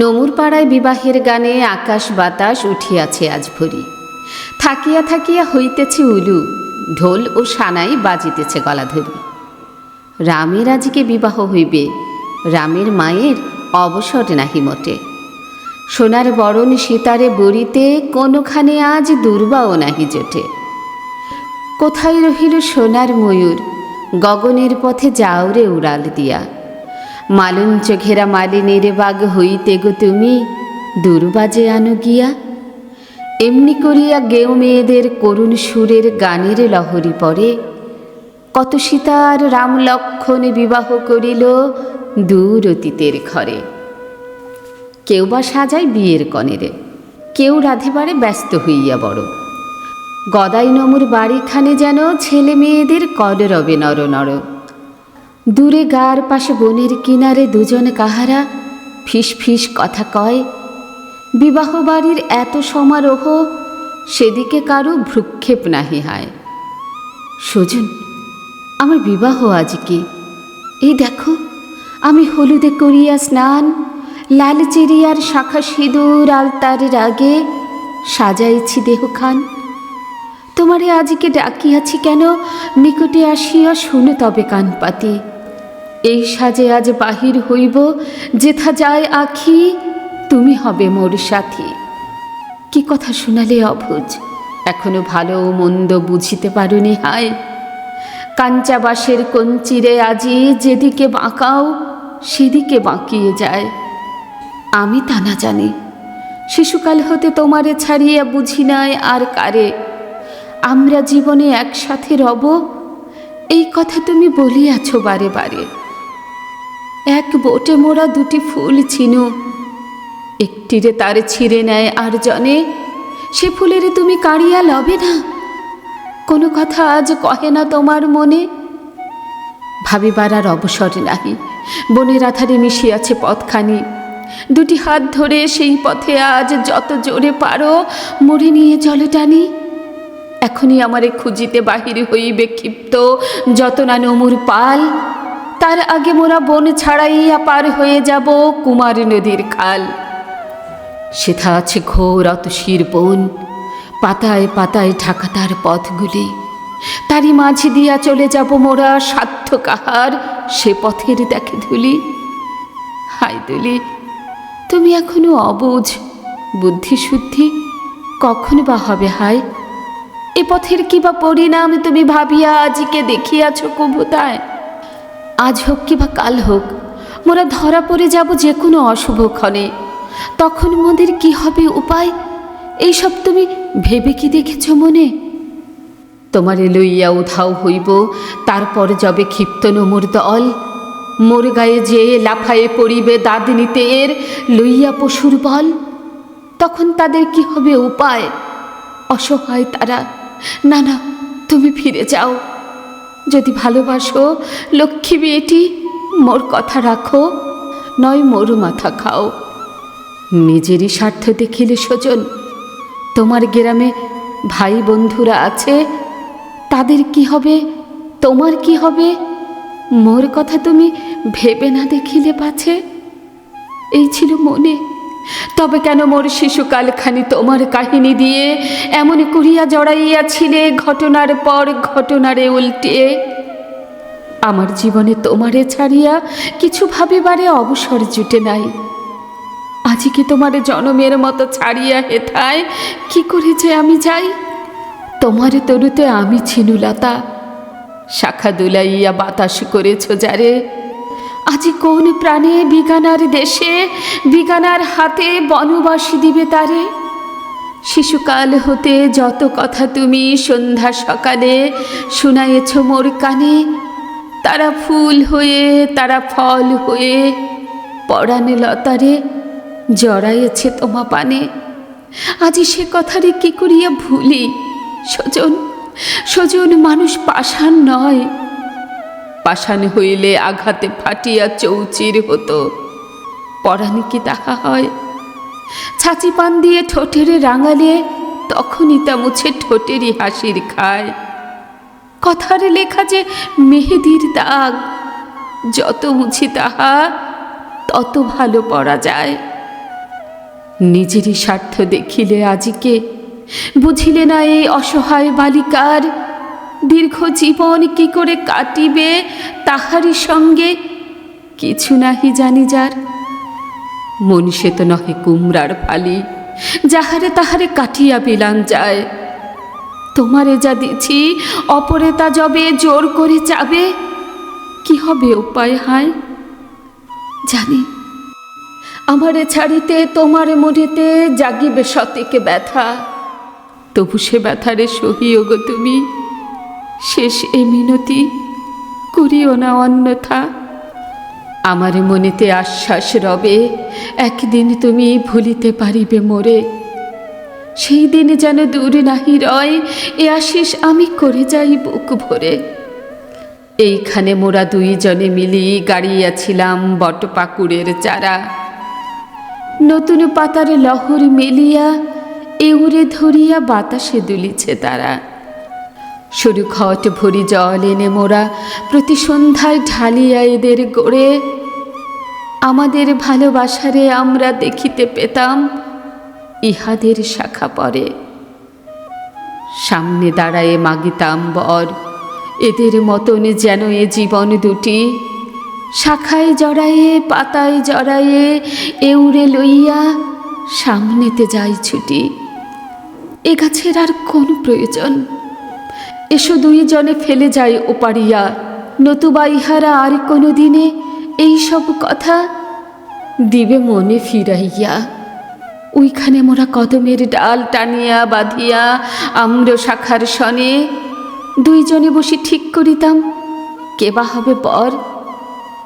নমুর পাড়ায় বিবাহের গানে আকাশ বাতাস উঠিয়াছে আজ ভরি। থাকিয়া থাকিয়া হইতেছে উলু, ঢোল ও সানাই বাজিতেছে গলাধরি। রামের আজকে বিবাহ হইবে, রামের মায়ের অবসর নাহি মোটে। সোনার বরণ সীতারে বড়িতে কোনোখানে আজ দুর্বাও নাহি জোটে। কোথায় রহিল সোনার ময়ূর, গগনের পথে যাওরে উড়াল দিয়া। মালঞ্চ ঘেরা মালিনীর বাগ হইতে গো তুমি দুর্বাজে আনো গিয়া। এমনি করিয়া গেও মেয়েদের করুণ সুরের গানের লহরী পড়ে কত সীতার রাম লক্ষণে বিবাহ করিল দূর অতীতের ঘরে। কেউ বা সাজায় বিয়ের কনেরে, কেউ রাধিবারে ব্যস্ত হইয়া বড়। গদাই নমুর বাড়িখানে যেন ছেলে মেয়েদের কলরবে নর নর। দূরে গার পাশে বনের কিনারে দুজন কাহারা ফিস ফিস কথা কয়, বিবাহ বাড়ির এত সমারোহ সেদিকে কারও ভ্রুক্ষেপ নাহি হয়। সজন, আমার বিবাহ আজকে এই দেখো, আমি হলুদে করিয়া স্নান, লাল চেরিয়ার শাখা সিঁদুর আলতার রাগে সাজাইছি দেহখান। তোমারে আজকে ডাকিয়াছি কেন, নিকটে আসিয়া শুনে তবে কান পাতি। এই সাজে আজ বাহির হইব, যেথা যায় আখি, তুমি হবে মোর সাথী। কি কথা শোনালে অভুজ এখনও ভালো মন্দ বুঝিতে পারুনি হায় কাঞ্চাবাসের কঞ্চিরে আজি যেদিকে বাঁকাও, সেদিকে বাঁকিয়ে যায়। আমি তা না জানি, শিশুকাল হতে তোমারে ছাড়িয়া বুঝি নাই আর কারে। আমরা জীবনে একসাথে রব, এই কথা তুমি বলিয়াছ বারে বারে। এক বোটে মোড়া দুটি ফুল ছিনু। একটিরে তার ছিঁড়ে নেয় আর জনে, সে ফুলেরে তুমি কাড়িয়া লবে না। কোনো কথা আজ কহে না তোমার মনে। ভাবিবার আর অবসর নাহি। বনের আধারে মিশিয়াছে পথখানি। দুটি হাত ধরে সেই পথে আজ যত জোরে পারো মরে নিয়ে জলে টানি। এখনই আমারে খুঁজিতে বাহির হইবে ক্ষিপ্ত, যত না নমুর পাল। তার আগে মোরা বন ছাড়াইয়া পার হয়ে যাব কুমার নদীর খাল। সেথা আছে ঘোর অতশির বন। পাতায় পাতায় ঢাকা তার পথগুলি। তারই মাঝে দিয়া চলে যাব মোরা সাধ্য কাহার সে পথের দেখে ধুলি। হাই দুলি তুমি এখনও অবুঝ, বুদ্ধিশুদ্ধি কখন বা হবে হায়? এ পথের কি বা পরিণাম তুমি ভাবিয়া আজকে দেখিয়াছ কবুতায় আজ হোক কি বা কাল হোক, মোরা ধরা পড়ে যাব যে কোনো অশুভ ক্ষণে। তখন মোদের কি হবে উপায়? এইসব তুমি ভেবে কি দেখেছ মনে? তোমারে লইয়া উধাও হইব, তারপর যবে ক্ষিপ্ত নমুর দল। মোর গায়ে যে লাফায়ে পড়িবে দাদিনীতে এর, লইয়া পশুর বল। তখন তাদের কি হবে উপায়? অসহায় তারা না না তুমি ফিরে যাও। যদি ভালোবাসো, লক্ষ্মী মেয়েটি মোর কথা রাখো, নয় মোর মাথা খাও। নিজেরই স্বার্থ দেখিলে সজন তোমার গ্রামে ভাই বন্ধুরা আছে, তাদের কি হবে, তোমার কি হবে? মোর কথা তুমি ভেবে না দেখিলে পাছে এই ছিল মনে। তবে কেন মোর শিশুকালখানি তোমার কাহিনী দিয়ে এমন করিয়া জড়াইয়াছিলে ঘটনার পর ঘটনারে উল্টিয়ে আমার জীবনে তোমারে ছাড়িয়া কিছু ভাবিবারে অবসর জুটে নাই। আজি কি তোমার জনমের মতো ছাড়িয়া হেথায় কি করে যে আমি যাই? তোমার তরুতে আমি ছিনুলতা। শাখা দুলাইয়া বাতাস করেছ যারে? আজি কোন প্রাণে বিগানার দেশে, বিগানার হাতে বনবাসী দিবে তারে? শিশুকাল হতে যত কথা তুমি সন্ধ্যা সকালে শুনাইছ মোর কানে, তারা ফুল হয়ে, তারা ফল হয়ে পরাণে লতারে জড়াইছে তোমা পানে। আজি সে কথারে কি করিয়া ভুলি? সজন সজন মানুষ পাষাণ নয়। পাষাণ হইলে আঘাতে ফাটিয়া চৌচির হতো। পরাণে কি তাহা হয়? ছাঁচি পান দিয়ে ঠোঁটেরে রাঙালে তখনই তা মুছে ঠোঁটেরই হাসির খায়। কথার লেখা যে মেহেদির দাগ, যত মুছি তাহা, তত ভালো পড়া যায়। নিজেরই স্বার্থ দেখিলে আজিকে, বুঝিলে না এই অসহায় বালিকার দীর্ঘ জীবন কি করে কাটিবে তাহারই সঙ্গে কিছু নাহি জানি যার। মনীষে তো নহে কুমড়ার ফালি, যাহারে তাহারে কাটিয়া বিলান যায়। তোমারে যা দিছি, অপরে তা যবে জোর করে চাবে, কি হবে উপায় হায়? জানি, আমারে ছাড়িতে তোমার মনেতে জাগিবে সতেকে ব্যথা। তবু সে ব্যথারে সহিও গো তুমি। শেষ এ মিনতি, করিও না অন্যথা। আমার মনেতে আশ্বাস রবে, একদিন তুমি ভুলিতে পারিবে মোরে। সেই দিন যেন দূর নাহি রয়, এ আশিস আমি করে যাই বুক ভরে। এইখানে মোরা দুইজনে মিলি গাড়িয়াছিলাম বটপাকুড়ের চারা। নতুন পাতার লহর মেলিয়া এউরে ধরিয়া বাতাসে দুলিছে তারা। সরু খট ভরি জল এনে মোরা প্রতি সন্ধ্যায় ঢালিয়া এদের গড়ে। আমাদের ভালোবাসারে আমরা দেখিতে পেতাম ইহাদের শাখা পরে। সামনে দাঁড়ায়ে মাগিতাম বর, এদের মতন যেন এ জীবন দুটি। শাখায় জড়ায়ে, পাতায় জড়ায়ে এউড়ে লইয়া সামনেতে যাই ছুটি। এ গাছের আর কোন প্রয়োজন? এসো দুইজনে ফেলে যায় ওপারিয়া নতুবা ইহারা আর কোনো দিনে এই সব কথা দিবে মনে ফিরাইয়া। ওইখানে মোরা কদমের ডাল টানিয়া বাঁধিয়া আম্র শাখার সনে দুইজনে বসে ঠিক করিতাম, কেবা হবে পর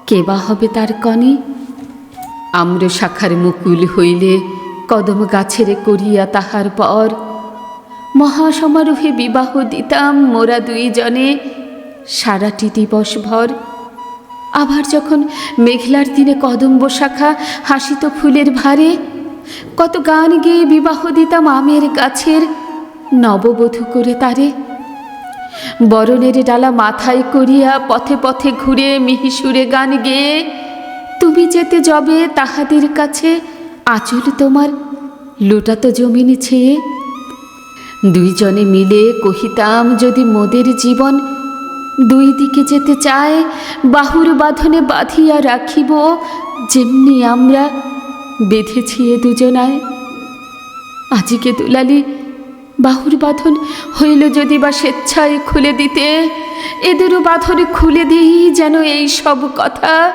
কেবা হবে তার কনে। আম্র শাখার মুকুল হইলে কদম গাছের করিয়া তাহার পর মহাসমারোহে বিবাহ দিতাম মোরা দুইজনে। সারাটি দিবস ভর আবার যখন মেঘলার দিনে কদম্ব শাখা হাসিত ফুলের ভারে কত গান গেয়ে বিবাহ দিতাম আমের গাছের নববধূ করে তারে। বরণের ডালা মাথায় করিয়া পথে পথে ঘুরে মিহিসুরে গান গেয়ে, তুমি যেতে যবে তাহাদের কাছে, আঁচল তোমার, লোটাত জমিন ছেয়ে। দুইজনে মিলে কহিতাম, যদি মোদের জীবন দুই দিকে যেতে চায়, বাহুর বাঁধনে বাঁধিয়া রাখিব, যেমনি আমরা বেঁধেছি এ দুজনায়। আজিকে দুলালি, বাহুর বাঁধন হইল যদি বা স্বেচ্ছায় খুলে দিতে, এদেরও বাঁধনে খুলে দিই যেন এই সব কথা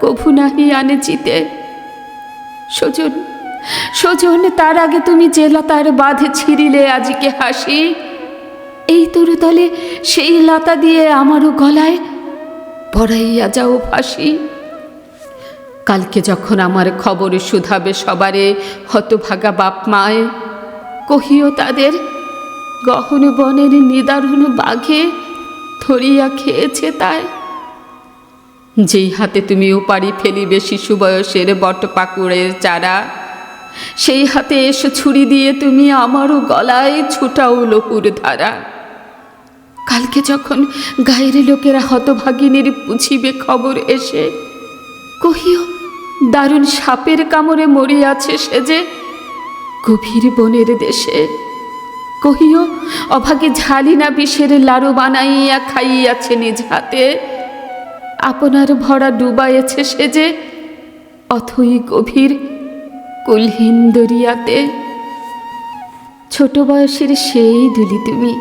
কভু নাহি আনে চিতে। সজন সজন তার আগে তুমি যে লতার বাঁধে ছিঁড়িলে আজিকে হাসি। এই তরু তলে সেই লতা দিয়ে আমারও গলায় পড়াইয়া যাও ফাঁসি। কালকে যখন আমার খবর শুধাবে সবারে হতভাগা বাপ মায়, কহিও তাদের গহন বনের নিদারুণ বাঘে ধরিয়া খেয়েছে তাই। যেই হাতে তুমি উপাড়ি ফেলিবে শিশু বয়সের বটপাকুড়ের চারা সেই হাতে এসে ছুরি দিয়ে তুমি আমারও গলায় ছুটাও লহুর ধারা। কালকে যখন গায়ের লোকেরা হতভাগিনীর পুছিবে খবর এসে, কহিও, দারুণ সাপের কামড়ে মরিয়াছে সে যে, গভীর বনের দেশে। কহিও, অভাগে ঝালি না বিষের লাড়ু বানাইয়া খাইয়াছে নিজ হাতে। আপনার ভরা ডুবাইছে সে যে, অথই গভীর কুলহীন দরিয়াতে ছোট বয়সের সেই দুলি তুমি,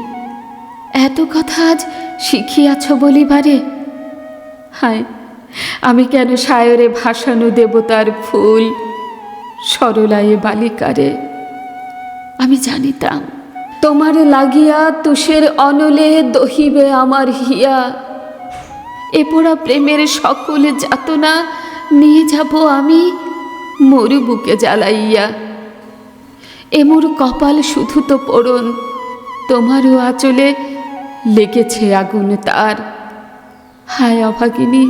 এত কথা আজ শিখিয়াছ বলিবারে? হায়, আমি কেন সায়রে ভাসানো দেবতার ফুল, সরলায়ে বালিকারে? আমি জানিতাম, তোমার লাগিয়া তুষের অনলে দহিবে আমার হিয়া। এ পোড়া প্রেমের সকল যাতনা নিয়ে যাব আমি মরু বুকে জ্বালাইয়া, এ মোর কপাল শুধু তো পড়ন, তোমারও আঁচলে লেগেছে আগুন তার। হায় অভাগিনী,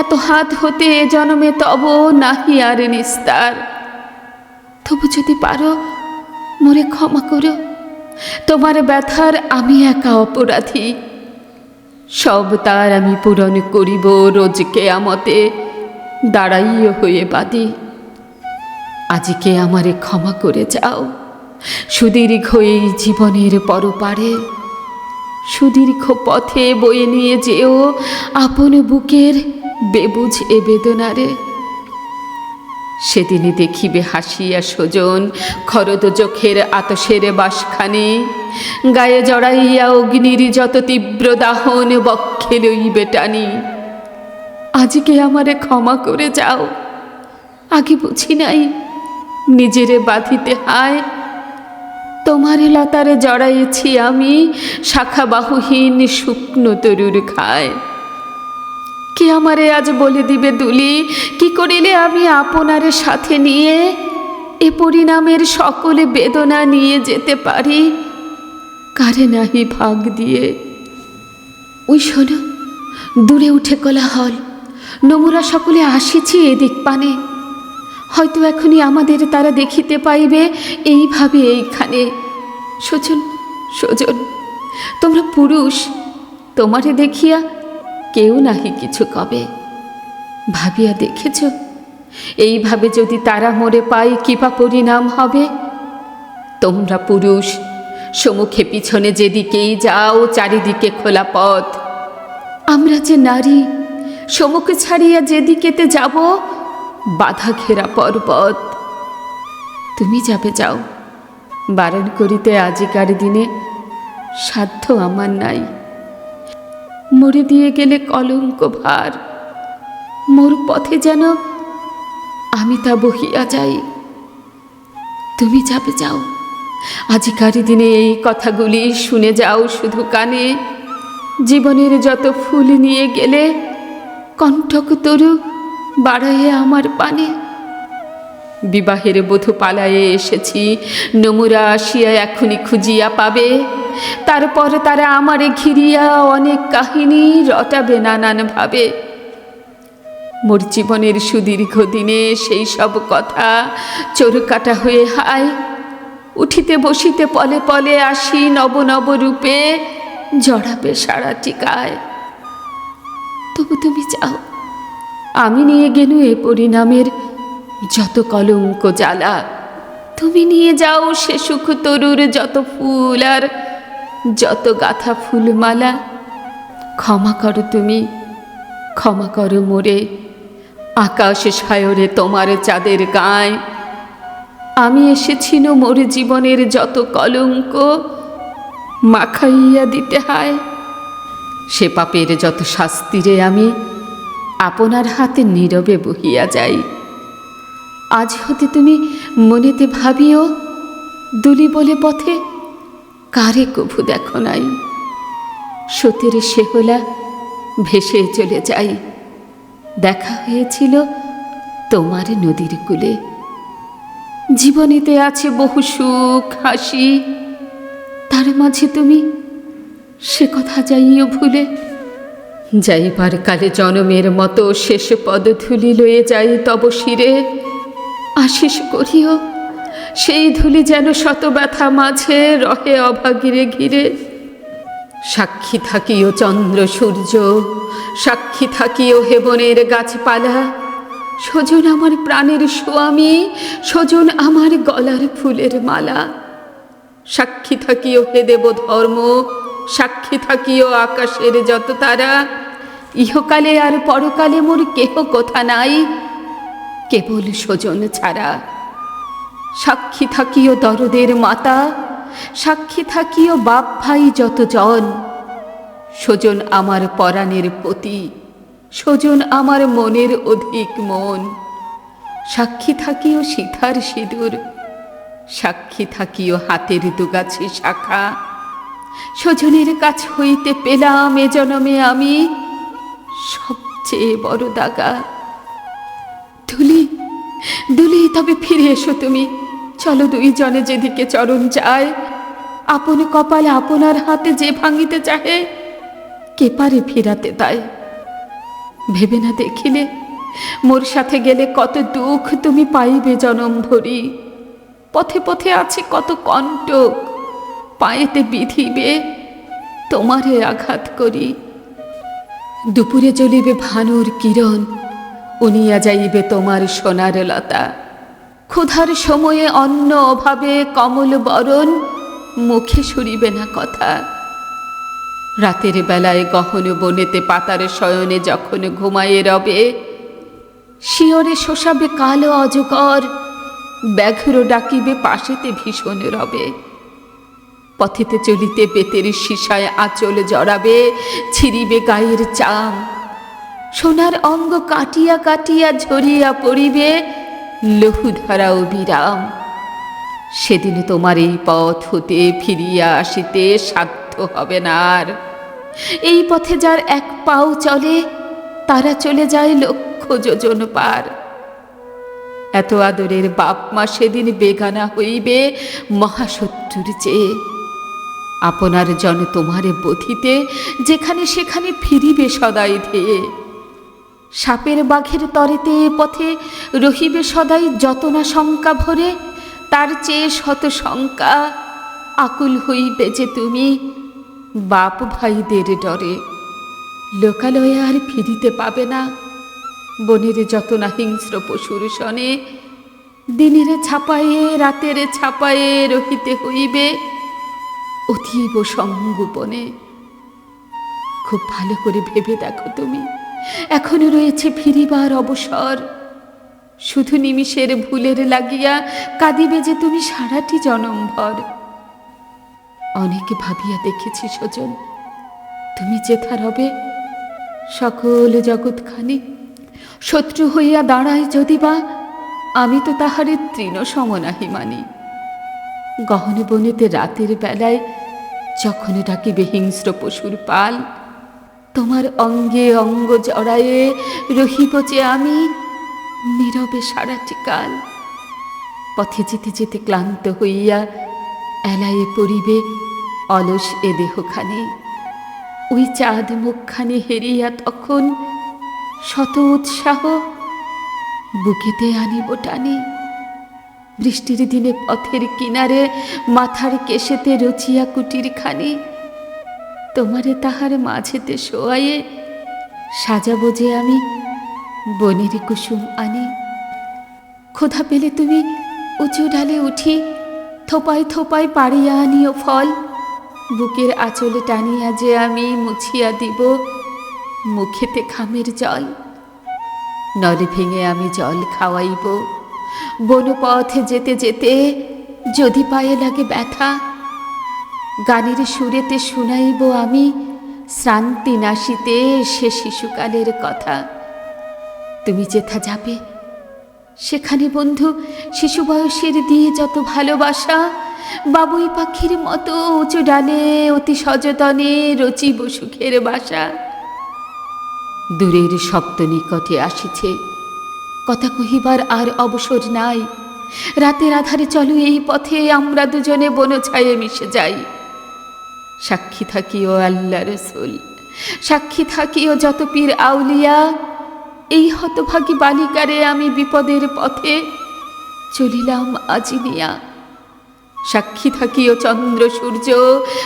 এত হাত হতে এ জনমে তব নাহি আর নিস্তার। তবু যদি পারো, মোরে ক্ষমা করো। তোমার ব্যথার আমি একা অপরাধী। সব তার আমি পূরণ করিব রোজ কেয়ামতে দাঁড়াইও হয়ে বাদি। আজকে আমারে ক্ষমা করে যাও। সুদীর্ঘ এই জীবনের পরপারে, সুদীর্ঘ পথে বয়ে নিয়ে যেও আপন বুকের বেবুঝ এ বেদনারে। সেদিনে দেখিবে হাসিয়া সজন, খরদ চোখের আতসের বাসখানি। গায়ে জড়াইয়া অগ্নির যত তীব্র দাহন বক্ষে লইবে টানি। আজকে আমারে ক্ষমা করে যাও। আগে বুঝি নাই নিজেরে বাঁধিতে হায়। তোমারে লতারে জড়াইছি আমি শাখা বাহুহীন শুকনো তরুর খায়। কে আমারে আজ বলে দিবে দুলি? কি করিলে আমি আপনারে সাথে নিয়ে? এ পরিণামের সকলে বেদনা নিয়ে যেতে পারি। কারে নাহি ভাগ দিয়ে? ওই শোনো, দূরে উঠে কোলাহল। নমুরা সকলে আসিছি এদিক পানে। হয়তো এখনই আমাদের তারা দেখিতে পাইবে এইভাবে এইখানে। সজন সজন তোমরা পুরুষ, তোমারে দেখিয়া কেউ নাহি কিছু কবে। ভাবিয়া দেখেছ, এইভাবে যদি তারা মরে পায় কিবা পরিণাম হবে? তোমরা পুরুষ, সমুখে পিছনে যেদিকেই যাও, চারিদিকে খোলা পথ। আমরা যে নারী, সমুখে ছাড়িয়া যেদিকেতে যাব বাধা ঘেরা পর্বত। তুমি যাবে যাও। বারণ করিতে আজিকার দিনে সাধ্য আমার নাই। মরে দিয়ে গেলে কলঙ্ক ভার। মোর পথে যেন আমি তা বহিয়া যাই। তুমি যাবে যাও। আজিকার দিনে এই কথাগুলি শুনে যাও শুধু কানে। জীবনের যত ফুল নিয়ে গেলে কণ্ঠক তরু বাড়াইয়ে আমার পানে। বিবাহের বধূ পালায়ে এসেছি, নমুরা আসিয়া এখনই খুঁজিয়া পাবে। তারপর তারা আমারে ঘিরিয়া অনেক কাহিনী রটাবে নানান ভাবে মোর জীবনের সুদীর্ঘ দিনে সেই সব কথা চোরকাটা হয়ে হায়। উঠিতে বসিতে পলে পলে আসি নব নব রূপে, জড়াবে সারা টিকায়। তবু তুমি যাও আমি নিয়ে গেলু এ পরিণামের যত কলঙ্ক জ্বালা। তুমি নিয়ে যাও সে সুখ তরুর যত ফুল আর যত গাথা ফুলমালা। ক্ষমা করো তুমি, ক্ষমা করো মোরে। আকাশ সায়রে তোমার চাঁদের গায়। আমি এসেছিল মোর জীবনের যত কলঙ্ক মাখাইয়া দিতে হয়। সে পাপের যত শাস্তিরে আমি আপনার হাতে নীরবে বহিয়া যাই। আজ হতে তুমি মনেতে ভাবিও, দুলি বলে পথে কারে কভু দেখো নাই। সতীর শেহলা ভেসে চলে যাই। দেখা হয়েছিল তোমার নদীর কূলে। জীবনেতে আছে বহু সুখ, হাসি, তার মাঝে তুমি সে কথা যাইও ভুলে যাইবার কালে জনমের মতো শেষ পদধূলি লয়ে যাই তব শিরে। আশিস করিও, সেই ধুলি যেন শত ব্যথা মাঝে রহে অভাগিরে ঘিরে। সাক্ষী থাকিও চন্দ্র সূর্য, সাক্ষী থাকিও হেবনের গাছপালা। সজন আমার প্রাণের স্বামী সজন আমার গলার ফুলের মালা। সাক্ষী থাকিও হে দেব ধর্ম সাক্ষী থাকিও আকাশের যত তারা। ইহকালে আর পরকালে মোর কেহ কথা নাই। কেবল স্বজন ছাড়া। সাক্ষী থাকিও দরদের মাতা, সাক্ষী থাকিও বাপ ভাই যত জন স্বজন আমার পরাণের পতি, স্বজন আমার মনের অধিক মন। সাক্ষী থাকিও সীতার সিঁদুর, সাক্ষী থাকিও হাতের দুগাছে শাখা। স্বজনের কাছ হইতে পেলাম এ জনমে আমি। সবচেয়ে বড় দাগা। দুলি দুলি তবে ফিরে এসো তুমি। চলো দুইজনে যেদিকে চরণ যায় আপন কপালে আপনার হাতে যে ভাঙিতে চাহে, কে পারে ফিরাতে তাই ভেবে না দেখিলে মোর সাথে গেলে কত দুঃখ তুমি পাইবে জনম ভরি। পথে পথে আছে কত কণ্টক, পায়েতে বিধিবে তোমারে আঘাত করি। দুপুরে জ্বলিবে ভানুর কিরণ, উনিয়া যাইবে তোমার সোনার লতা। ক্ষুধার সময়ে অন্ন অভাবে কমল বরণ, মুখে সরিবে না কথা। রাতের বেলায় গহন বনেতে পাতার শয়নে যখন ঘুমায়ে রবে, শিয়রে শোষাবে কালো অজগর, ব্যাঘ্র ডাকিবে পাশেতে ভীষণ রবে। পথেতে চলিতে বেতের সীসায় আঁচল জড়াবে, ছিড়িবে গায়ের চাম সোনার অঙ্গ কাটিয়া কাটিয়া ঝরিয়া পড়িবে, লহুধারা অবিরাম সেদিন তোমার এই পথ হতে ফিরিয়া আসিতে সাধ্য হবে না আর। এই পথে যার এক পাও চলে, তারা চলে যায় লক্ষ যোজন পার। এত আদরের বাপ মা সেদিন বেগানা হইবে মহাশত্রুর চেয়ে। আপনার জন তোমারে বধিতে, যেখানে সেখানে ফিরিবে সদাই ধেয়ে। সাপের বাঘের তরেতে এ পথে রহিবে সদাই যত না শঙ্কা ভরে, তার চেয়ে শত শঙ্কা আকুল হইবে যে তুমি বাপ ভাইদের ডরে। লোকালয়ে আর ফিরিতে পাবে না। বনের যত না হিংস্র পশুর সনে দিনের ছাপায়ে, রাতের ছাপায়ে রহিতে হইবে। অতীব সঙ্গোপনে খুব ভালো করে ভেবে দেখো তুমি। এখনও রয়েছে ফিরিবার অবসর। শুধু নিমিষের ভুলের লাগিয়া কাঁদিবে যে তুমি সারাটি জনমভর। অনেকে ভাবিয়া দেখেছি সজন তুমি যেথা রবে সকল জগৎখানি শত্রু হইয়া দাঁড়ায় যদি বা আমি তো তাহারে তৃণ সমনাহি মানি গহন বনেতে রাতের বেলায় যখন ডাকিবে হিংস্র পশুর পাল, তোমার অঙ্গে অঙ্গ জড়ায়ে রহিব যে আমি নীরবে সারাটি কাল। পথে যেতে যেতে ক্লান্ত হইয়া এলায়ে পড়িবে অলস এ দেহখানে। ওই চাঁদ মুখখানি হেরিয়া তখন শত উৎসাহ বুকেতে আনিব টানি। বৃষ্টির দিনে পথের কিনারে মাথার কেশেতে রচিয়া কুটির খানি তোমারে তাহার মাঝেতে শোয়াইয়ে সাজাবো যে আমি বনের কুসুম আনি। ক্ষুধা পেলে তুমি উঁচু ডালে উঠি, থোপায় থোপায় পাড়িয়া আনিও ফল। বুকের আঁচলে টানিয়া যে আমি মুছিয়া দিব মুখেতে খামের জল। নরে ভেঙে আমি জল খাওয়াইব। বনপথে যেতে যেতে যদি পায়ে লাগে ব্যথা, গানের সুরেতে শুনাইব আমি শ্রান্তি নাশিতে সে শিশুকালের কথা। তুমি যেথা যাবে, সেখানে বন্ধু, শিশু বয়সের দিয়ে যত ভালোবাসা, বাবুই পাখির মতো উঁচু ডালে অতি সযতনে রচিব সুখের বাসা। দূরের শব্দ নিকটে আসিছে কথা কহিবার আর অবসর নাই। রাতের আধারে চলো, এই পথে আমরা দুজনে বন বনছায়ে মিশে যাই। সাক্ষী থাকিও আল্লাহ রসুল, সাক্ষী থাকিও যত পীর আউলিয়া। এই হতভাগী বালিকারে আমি বিপদের পথে চলিলাম আজিনিয়া সাক্ষী থাকিও চন্দ্র সূর্য,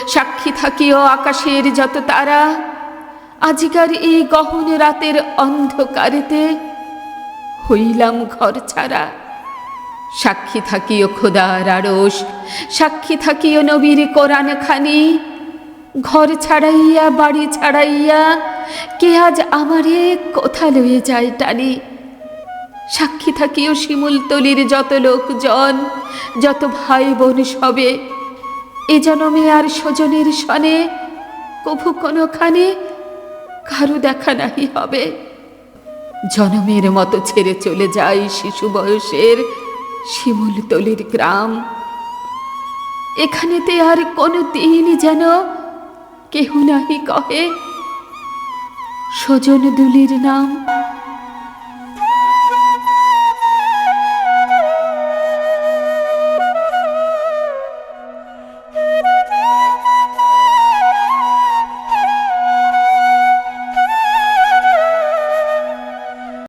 সাক্ষী থাকিও আকাশের যত তারা। আজিকার এই গহন রাতের অন্ধকারেতে হইলাম ঘর ছাড়া। সাক্ষী থাকিও খোদার আড়স সাক্ষী থাকিও নবীর কোরআন খানি ঘর ছাড়াইয়া, বাড়ি ছাড়াইয়া, কে আজ আমারে কোথা লয়ে যায় টানি? সাক্ষী থাকিও শিমুলতলির যত লোকজন, যত ভাই বোন সবে। এ জনমে আর স্বজনের সনে কভু কোনোখানে কারও দেখা নাহি হবে। জনমের মতো ছেড়ে চলে যায় শিশু বয়সের শিমুলতলির গ্রাম। এখানেতে আর কোনো দিনই যেন কেহ নাহি কহে। সজন দুলির নাম